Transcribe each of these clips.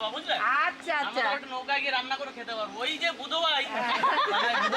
বুঝলে? আচ্ছা আচ্ছা। নৌকায় গিয়ে রান্না করে খেতে পারব। ওই যে বুধো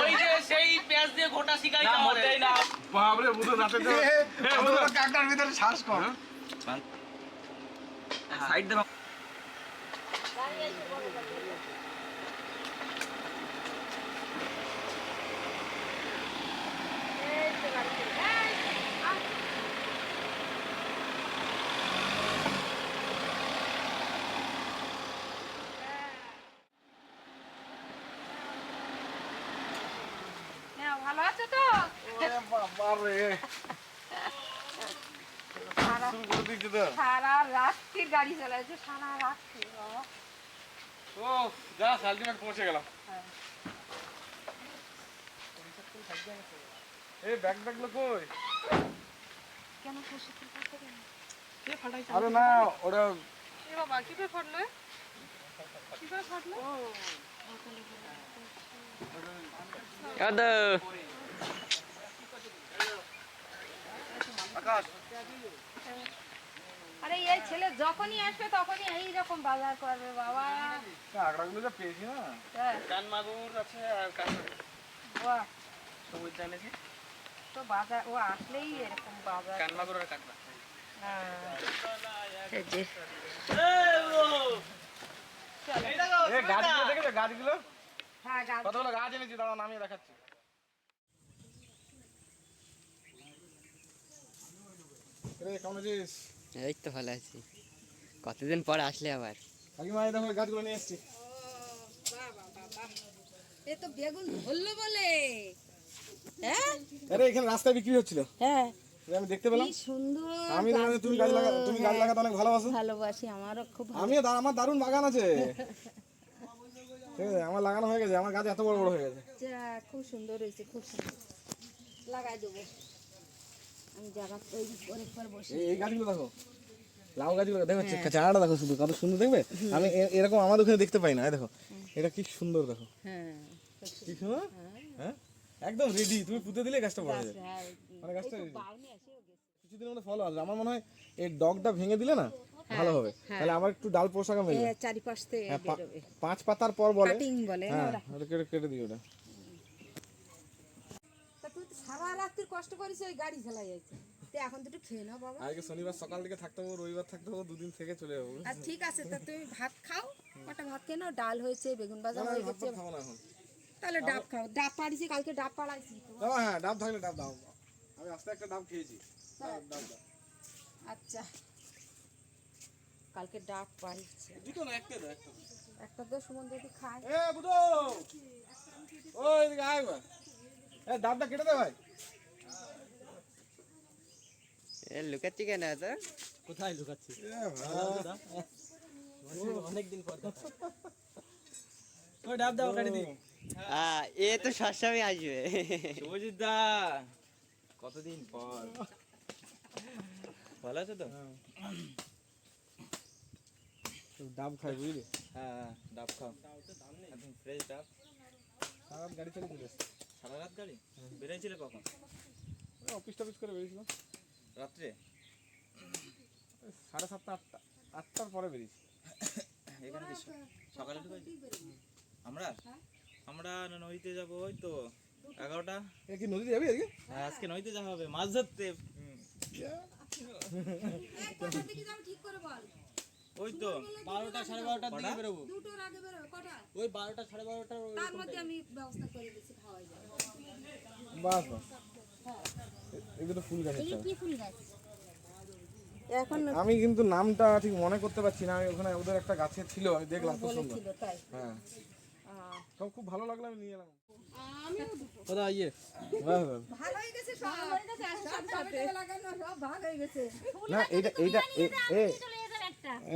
ওই যে সেই পেঁয়াজ দিয়ে ঘোটা শিখাই না বাবরে বুধ রাতে কাকটার ভিতরে শ্বাস কর। সাইড দে এই তো গাড়ি চলে- এই, আহ, হ্যাঁ, ভালো আছো তো? সারা রাত্রির গাড়ি চালাইছো সারা রাত্রি বাবা। ও যা আলটিমেট পৌঁছে গেলাম। হ্যাঁ। এই ব্যাগ ব্যাগ কই? কেন? আরে না এ বাবা কীভাবে ফাটলো কীভাবে ফাটলো আরে এই ছেলে যখনই আসবে তখনই এই রকম বাজার করবে বাবা। কাকড়াগুলো যা পেয়েছি না। হ্যাঁ, কান মাগুর আছে আর কান বাহ, সবুজ জানেছি তো বাজার ও আসলেই এরকম বাজার। কান মাগুর আর কাটবা হ্যাঁ। গাছগুলো দেখেছ? গাছগুলো? হ্যাঁ কতগুলো গাছ এনেছি? দাঁড়াও নামিয়ে দেখাচ্ছি। কেমন আছিস এই তো ভালো আছি। কতদিন পর আসলে আবার? কাকিমা এই দেখো গাছগুলো নিয়ে এসেছি। এ তো বেগুন ধরলো বলে। হ্যাঁ? আরে এখানে রাস্তায় বিক্রি হচ্ছিল। হ্যাঁ। আমি দেখতে পেলাম। সুন্দর আমি তুমি গাছ লাগা তুমি গাছ লাগাতে অনেক ভালোবাসো। ভালোবাসি আমারও খুব আমিও আমার দারুণ বাগান আছে। ঠিক আছে আমার লাগানো হয়ে গেছে আমার গাছ এত বড় বড় হয়ে গেছে। খুব সুন্দর হয়েছে খুব সুন্দর। লাগাই দেবো। আমি জায়গা বসে এই গাছগুলো দেখো। লাউ গাছগুলো দেখো চারাটা দেখো শুধু কত সুন্দর দেখবে? আমি এরকম আমার ওখানে দেখতে পাই না দেখো। এটা কি সুন্দর দেখো। হ্যাঁ কি সুন্দর। হ্যাঁ। একদম রেডি তুমি পুঁতে দিলে গাছটা বড় হয়ে যাবে। হ্যাঁ মানে গাছটা ready। বাউনি এসেও গেছে। কিছুদিনের মধ্যে ফল আসবে। আমার মনে হয় এই ডগটা ভেঙে দিলে না ভালো হবে। তাহলে আবার একটু ডাল পোশাকা মিলবে চারিপাশ থেকে হ্যাঁ, পা- বেরোবে। পাঁচ পাতার পর বলে। বলে হ্যাঁ কেটে কেটে দিই ওটা। তুই সারা রাত্রি কষ্ট করিস ওই গাড়ি চালাই যাচ্ছে এখন দুটো খেয়ে নাও বাবা। আজকে শনিবার সকাল থেকে থাকতে হব রবিবার থাকতে হব দুদিন থেকে চলে যাব। আর ঠিক আছে তা তুমি ভাত খাও কটা ভাত খেয়ে নাও ডাল হয়েছে বেগুন ভাজা হয়ে গেছে। তাহলে ডাব খাও। ডাব পাড়িছি কালকে ডাব পাড়াইছি। হ্যাঁ ডাব থাকলে ডাব দাও। আমি আস্তে একটা ডাব খেয়েছি। ডাব ডাব আচ্ছা। কালকে ডাব দুটো না একটা দাও একটা একটা তো সুমন যদি খায়। এ বুধো! ওই দিকে আয় একবার। এ ডাবটা কেটে দে ভাই। এ লুকাচ্ছি কেন এত? কোথায় লুকাচ্ছি? অনেকদিন পর ওই ডাব দাও কাটি দি আ, এ তো সবসময় আসবে। শুভজিৎ দা। কতদিন পর? ভালো আছো তো? ডাব খাই বুঝলি? হ্যাঁ ডাব খাও। একদম ফ্রেশ ডাব। সারা রাত গাড়ি চালিয়ে চলে সারা রাত গাড়ি? বেরিয়েছিলে কখন? অফিস টফিস করে বেরিয়েছিলাম। রাত্রে? সাড়ে সাতটা আটটা আটটার পরে বেরিয়েছি। এখানে সকালে ঢুকেছি? আমরা? আমরা নদীতে যাব ওই তো। এগারোটা? কি নদীতে যাবি আজকে হ্যাঁ, আজকে নদীতে যাওয়া হবে মাছ ধরতে। হুম, ঠিক করে বল। ওই তো বারোটা সাড়ে বারোটার দিকে বেরোবো। দুটোর আগে বেরোবে কটা? ওই বারোটা সাড়ে বারোটার তার মধ্যে আমি ব্যবস্থা করে দিচ্ছি খাওয়াই যাবে। বাস বাস। এগুলো ফুল গাছের কি ফুল গাছ? এখন আমি কিন্তু নামটা ঠিক মনে করতে পারছি না আমি ওখানে ওদের একটা গাছে ছিল আমি দেখলাম খুব সুন্দর। হ্যাঁ। সব খুব ভালো লাগল আমি নিয়ে এলাম। আমিও কোথা ইয়ে বাহ, বাহ। ভালো হয়ে গেছে সব। সব টমেটো লাগানো সব ভাগ হয়ে গেছে। না এইটা এইটা এ-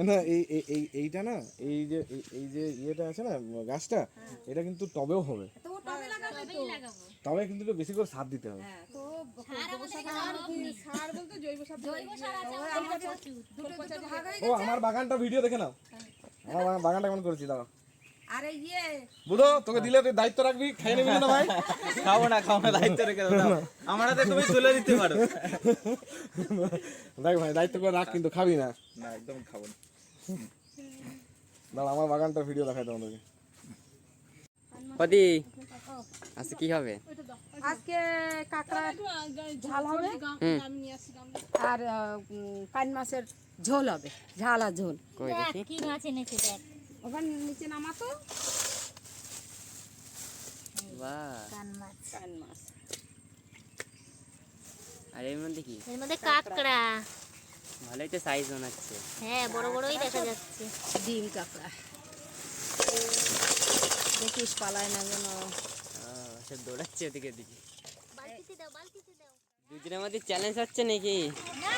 না এই এই- এই এইটা না এই যে এই- যে ইয়েটা আছে না গাছটা এটা কিন্তু টবেও হবে। টবে তবে কিন্তু একটু বেশি করে সার দিতে হবে। তো জৈব সার সার বলতে জৈব সার জৈব সার আছে দুটো দুটো ভাগ ও আমার বাগানটা ভিডিও দেখে নাও। আমার বাগান- বাগানটা কেমন করেছি দাঁড়াও। আরে ইয়ে। বুধো তোকে দিলে তুই দায়িত্ব রাখবি খাইয়ে নিবি না ভাই? খাব না খাব না দায়িত্ব রেখে দাও আমার হাতে তুমি তুলে দিতে পারো। দেখ ভাই দায়িত্ব করে রাখ কিন্তু খাবি না। না একদম খাব না। দাঁড়া আমার বাগানটা ভিডিও দেখাই তোমাদেরকে। কদি আজকে কি হবে? আজকে কাঁকড়া ঝাল হবে। আর কান মাছের ঝোল হবে ঝাল আর ঝোল। কই দেখি? কি মাছ এনেছে দেখ। ওখানে নিচে নামাতো। বাহ। কান মাছ। কান মাছ। আর এর মধ্যে কি? এর মধ্যে কাঁকড়া। ভালোই তো সাইজ হচ্ছে হ্যাঁ বড় বড়ই দেখা যাচ্ছে। ডিম কাঁকড়া। দেখিস পালায় না যেন। ও, সব দৌড়াচ্ছে ওদিকে দিকে বালতিতে দাও বালতিতে দাও। দুজনের মধ্যে চ্যালেঞ্জ হচ্ছে নাকি? না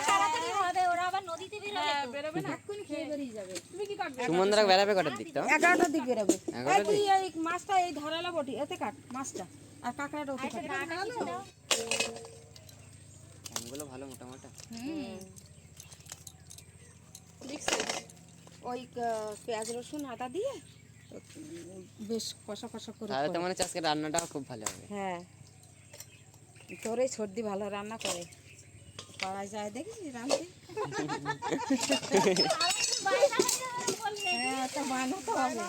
আবার নদীতে বের বেরোবে না এক্ষুনি খেয়ে বেরিয়ে যাবে। তুমি কি কাটবে? সুমনদরা বেড়াবে কটার দিক তো এগারোটার দিক বেরোবে। এই তুই এই মাছটা এই ধরালা বটি এতে কাট মাছটা। আর কাঁকড়াটা ওতে কাট। আমগুলো ভালো মোটা মোটা ওই পেঁয়াজ রসুন আদা দিয়ে বেশ কষা কষা করে তাহলে তো। আজকে রান্নাটাও খুব ভালো হবে। হ্যাঁ। তোর এই সর্দি ভালো রান্না করে। পাড়ায় যায় দেখি রান্না হ্যাঁ তো বানাতে হবে।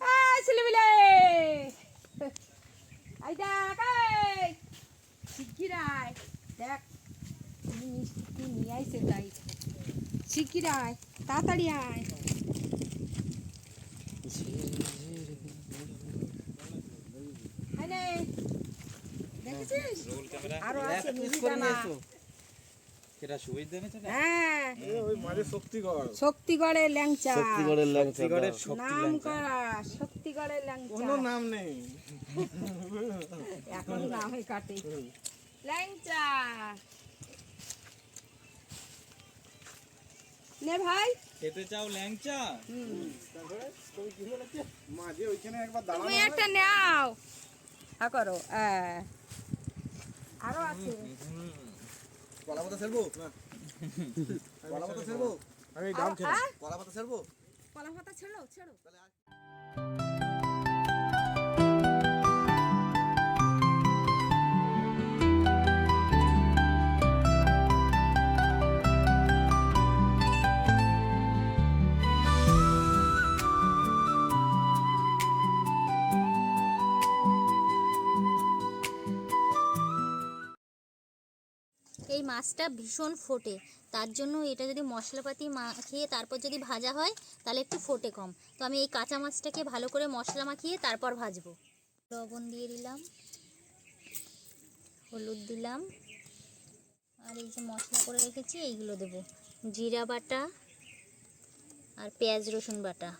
এই ছেলেপিলে এই দেখ শিগগির আয়। দেখ, মিষ্টি নিয়ে তাড়াতাড়ি আয় নে। দেখেছিস রোল ক্যামেরা আরও আছে পিস মিষ্টি করে দানা। নিয়ে এসো সেটা সুবিধা এনেছে না হ্যাঁ মাঝে শক্তিগড়। শক্তিগড়ের ল্যাংচা। শক্তিগড়ের ল্যাংচা নাম করা শক্তিগড়ের ল্যাংচা। কোনো নাম নেই। এখন নামে কাটে। ল্যাংচা। নে ভাই। খেতে চাও ল্যাংচা? মাঝে ওইখানে একবার তুমি একটা নাও। হা করো। হ্যাঁ। আরও আছে। কলা পাতা সেরবো কলা পাতা সেরবো আমি? কলা পাতা সেরবো কলা পাতা ছেড়ো ছেড়ো। মাছটা ভীষণ ফোটে। তার জন্য এটা যদি মশলাপাতি মাখিয়ে তারপর যদি ভাজা হয়, তাহলে একটু ফোটে কম। তো আমি এই কাঁচা মাছটাকে ভালো করে মশলা মাখিয়ে তারপর ভাজবো। লবণ দিয়ে দিলাম। হলুদ দিলাম। আর এই যে মশলা করে রেখেছি, এইগুলো দেবো। জিরা বাটা আর পেঁয়াজ রসুন বাটা।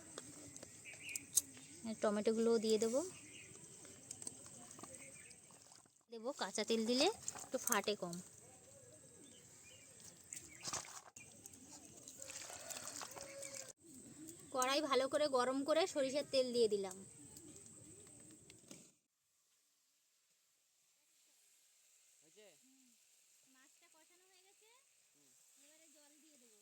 টমেটোগুলোও দিয়ে দেবো। দেবো কাঁচা তেল দিলে একটু ফাটে কম। ভালো করে গরম করে সরিষার তেল দিয়ে দিলাম মাছটা কষানো হয়ে গেছে এবারে জল দিয়ে দেবো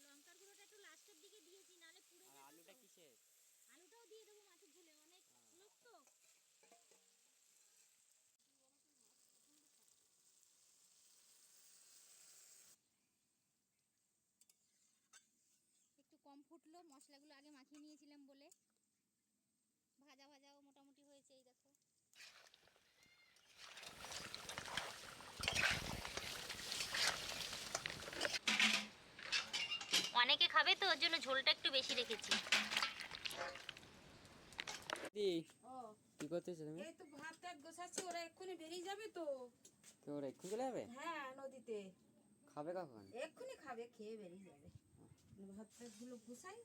লঙ্কার গুঁড়োটা একটু লাস্টের দিকে দিয়েছি নাহলে পুড়ে যেত আলুটা তো। কিসের আলুটাও দিয়ে দেবো মাছের ঝোলে অনেক লোক তো একটু কম ফুটলো মশলাগুলো আগে মাখিয়ে নিয়েছিলাম বলে। ভাজা ভাজাও মোটামুটি হয়েছে এই দেখো। অনেকে খাবে তো ওর জন্য ঝোলটা একটু বেশি রেখেছি। দি কি করতেছো তুমি? এই তো ভাত টাত গোছাচ্ছি ওরা এক্ষুনি বেরিয়ে যাবে তো। তো ওরা এক্ষুনি চলে যাবে? হ্যাঁ নদীতে। খাবে কখন? এক্ষুনি খাবে খেয়ে বেরিয়ে যাবে। ভাত প্লেটগুলো ঘুষাই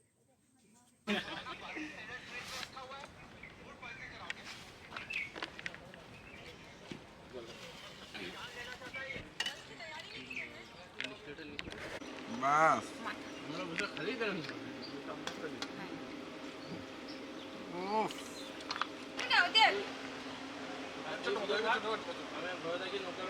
বাস উফ আমি ভয় দেখি নৌকা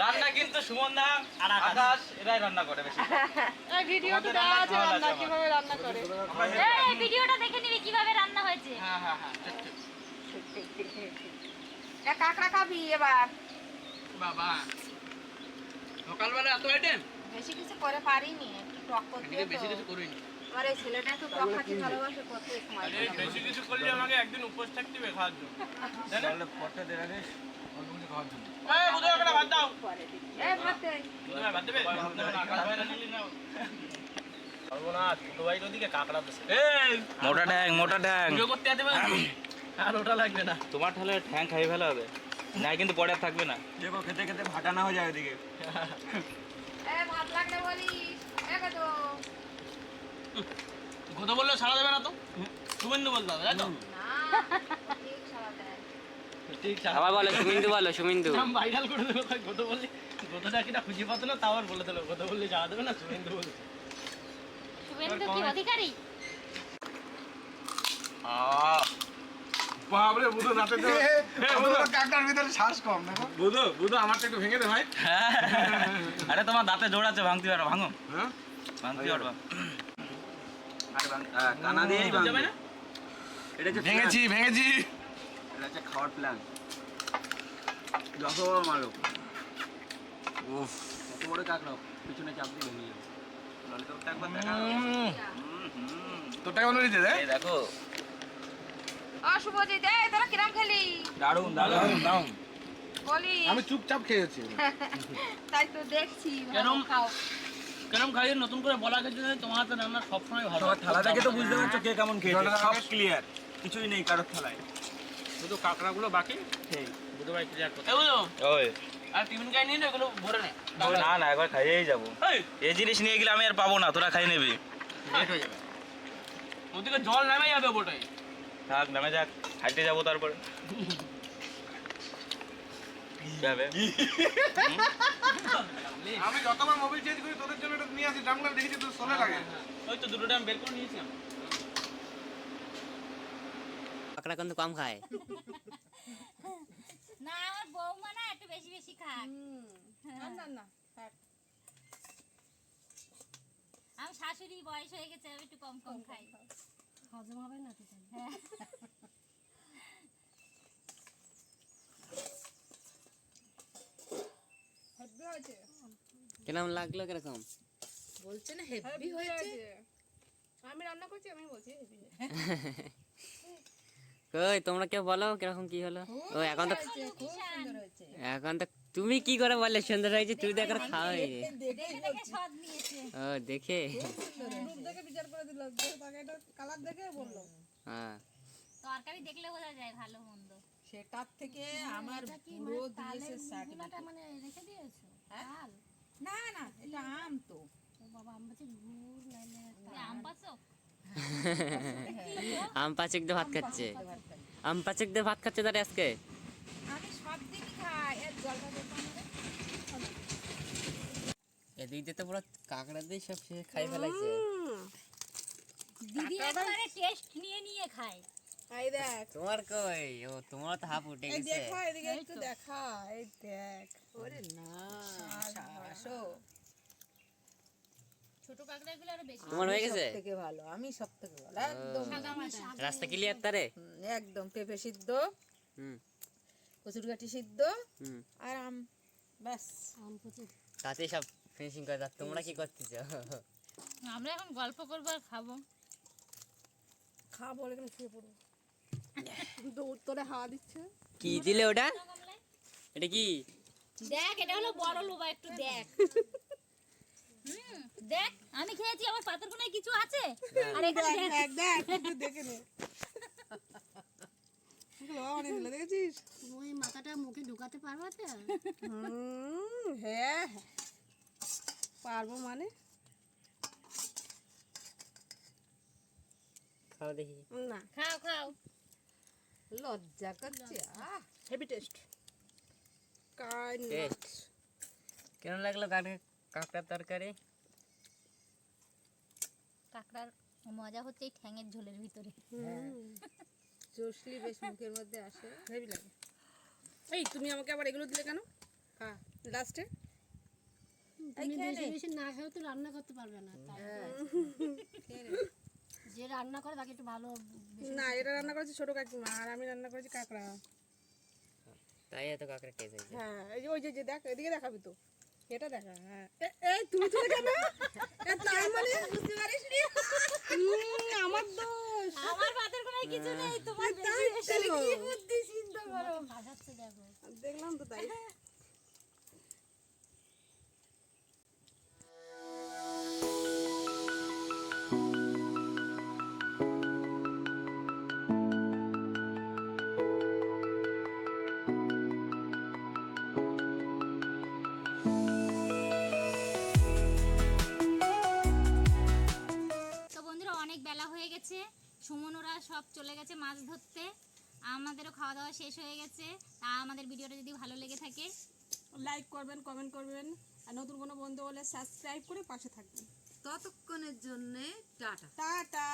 রান্না কিন্তু সুমন দা আর রান্না করে এই ভিডিওটা কীভাবে রান্না দেখে নিবি কীভাবে রান্না হয়েছে কাঁকড়া খাবি এবার? বাবা সকালবেলা এত আইটেম বেশি কিছু করে পারিনি একটু টক করতে বেশি কিছু করিনি। আমার ছেলেটা একটু টক খাতে ভালোবাসে কত সময় বেশি কিছু করলে আমাকে একদিন উপোস থাকতে হবে খাওয়ার জন্য। তাহলে পটে দেওয়া গেছে অল্প কিছু খাওয়ার জন্য। এই বুধো একটা ভাত দাও? এ ভাতে বুধো ভাত দেবে? আকাশ ভাই রান্না নিলি না সর্বনাশ বুধো ভাই ওদিকে কাকড়া দেশে এই মোটা ঠ্যাং মোটা ভিডিও করতে আর ওটা লাগবে না। তোমার তাহলে ঠ্যাং খাই ভালো হবে। নাই কিন্তু পরে আর থাকবে না। দেখো খেতে খেতে ভাটা না হয়ে যায় ওদিকে কথা বললে সারা দেবে না তো? শুভেন্দু বলতে হবে তাই তো? না ঠিক সারা দেয়। ঠিক আবার বলো সুমিন্দু বলো সুমিন্দু। ভাইরাল করে দেবে তাই বললে? গতটা কিনা খুঁজে পাতো না তাও আর বলে দিল গত বললে যাওয়া দেবে না শুভেন্দু বলে শুভেন্দু কি অধিকারী? বাবরে বুধো দাঁতে তো কাকটার ভিতরে শ্বাস কম দেখো। বুধো বুধো আমারটা একটু ভেঙে দে ভাই। আরে তোমার দাঁতে জোর আছে ভাঙতে পারো ভাঙো। হ্যাঁ? ভাঙতে পারবা কানা দিয়েই যাবে এটা হচ্ছে ভেঙেছি ভেঙেছি। এটা হচ্ছে খাওয়ার প্ল্যান যত বড় মারো উফ। কত বড় কাকড়া পিছনে চাপ দিয়ে ভেঙে যাবে। একবার দেখা তোর টাকা দিতে দেখো। ও শুভজিৎ এই তোরা কিরাম খেলি? বলি। আমি চুপচাপ খেয়েছি। তাই তো দেখছি কেরম? খাও। কেরম খাইয়ে নতুন করে বলা গেছে যে তোমার হাতে রান্না সবসময় ভালো। থালা তো বুঝতে পারছ কে কেমন খেয়েছে। সব ক্লিয়ার কিছুই নেই কারোর থালায়। শুধু কাঁকড়াগুলো বাকি? সেই বুধ ভাই ক্লিয়ার করতে বুঝলো ওই। আর টিফিন খাই নিয়ে এগুলো ভরে নে। না না একবার খাইয়েই যাব। এই এই জিনিস নিয়ে গেলে আমি আর পাবো না তোরা খাই নিবি। লেট হয়ে যাবে। ওদিকে জল নামে যাবে বোটাই থাক নামে যাক হাইটে যাব তারপরে। আমি যতবার মোবাইল চেঞ্জ করি তোদের জন্য এটা নিয়ে আসি ডামলার দেখেছি তোর সোলে লাগে। ওই তো দুটো টাইম বের করে নিয়েছিলাম কাকড়া কিন্তু কম খায়। না আমার বৌমা না একটু বেশি বেশি খায়। না না আমার শাশুড়ি বয়স হয়ে গেছে আমি একটু কম কম খাই। হজম হবে না তো হ্যাঁ। হেভি লাগল কীরকম? বলছে না হেভি হয়েছে। আমি রান্না করছি আমি বলছি হেভি কই তোমরা কেউ বলো কীরকম কি হলো? ও এখন তো এখন তো তুমি কি করে বললে? সুন্দর হয়েছে তুই দেখে দেখে ও দেখে দেখে বিচার করে দিল কালার দেখে। বলল হ্যাঁ। তরকারি দেখলে বোঝা যায় ভালো মন্দ। সেটার থেকে আমার পুরো দিয়েছে সার্টিফিকেট মানে রেখে দিয়েছ? না না এটা আম তো। আম পাচ্ছো আম পাচক? দিয়ে ভাত খাচ্ছে। আম পাচক দিয়ে ভাত খাচ্ছে তারে আজকে আমি সব দিনই খাই এর জলটা দেখো এদিক দিয়ে তো পুরো কাকড়া দিয়ে সব সে খাই ফেলাইছে। দিদি একেবারে টেস্ট নিয়ে নিয়ে খায়। এই দেখ। তোমার কই? ও তোমার তো হাফ উঠে গেছে। দেখো এদিকে একটু দেখা এই দেখ। ওরে না আসো ছোট কাঁকড়াগুলো আরও বেশি। তোমার হয়ে গেছে? থেকে ভালো আমি সব থেকে ভালো। একদম রাস্তা ক্লিয়ার তারে? একদম পেঁপে সিদ্ধ। হুম। কচুরগাটি সিদ্ধ আর আম ব্যাস। তাতে সব ফিনিশিং করে দাও। তোমরা কি করতেছ? আমরা এখন গল্প করব আর খাব। খাব এখানে শুয়ে পড়ব। দৌড় তোরে হাওয়া দিচ্ছে। কি দিলে ওটা? এটা কি? দেখ এটা হলো বড় লোবা একটু দেখ। হুম। দেখ আমি খেয়েছি আমার পাথর কোনায় কিছু আছে? আর এখানে দেখ। দেখ দেখ একটু দেখে নে। দেখেছিস? ওই মাথাটা মুখে ঢুকাতে পারব তো? হ্যাঁ হ্যাঁ। পারব মানে। খাও দেখি। না। খাও খাও। লজ্জা করছে আহ হেভি টেস্ট। টেস্ট। কেমন লাগল কাকড়া কাঁকড়ার তরকারি? কাঁকড়ার মজা হচ্ছে এই ঠ্যাঙের ঝোলের ভিতরে। চসলি বেশ মুখের মধ্যে আসে। হেভি লাগে। এই তুমি আমাকে আবার এগুলো দিলে কেন? হ্যাঁ। লাস্টে খেয়ে নে। বেশি না খেয়েও তো রান্না করতে পারবে না তাই হ্যাঁ। খেয়ে। যে রান্না করে তাকে একটু ভালো না এটা রান্না করেছি ছোট কাকিমা আর আমি রান্না করেছি কাঁকড়া। তাই এত কাঁকড়া টেস্ট হয়েছে? হ্যাঁ এই যে ওই যে যে দেখ এদিকে দেখাবি তো। এটা দেখা হ্যাঁ। এই তুমি তো কেন তাই মানে বুঝতে পারিস নি উম, আমার দোষ আমার পাতের কোনো কিছু নেই তোমার তাই তো। বুদ্ধি চিন্তা করো। ভাসাচ্ছে দেখো। দেখলাম তো তাই। তো বন্ধুরা অনেক বেলা হয়ে গেছে। সুমন ওরা সব চলে গেছে মাছ ধরতে। আমাদেরও খাওয়া দাওয়া শেষ হয়ে গেছে। তা আমাদের ভিডিওটা যদি ভালো লেগে থাকে লাইক করবেন কমেন্ট করবেন। আর নতুন কোনো বন্ধু হলে সাবস্ক্রাইব করে পাশে থাকবেন। ততক্ষণের জন্যে টাটা। টাটা!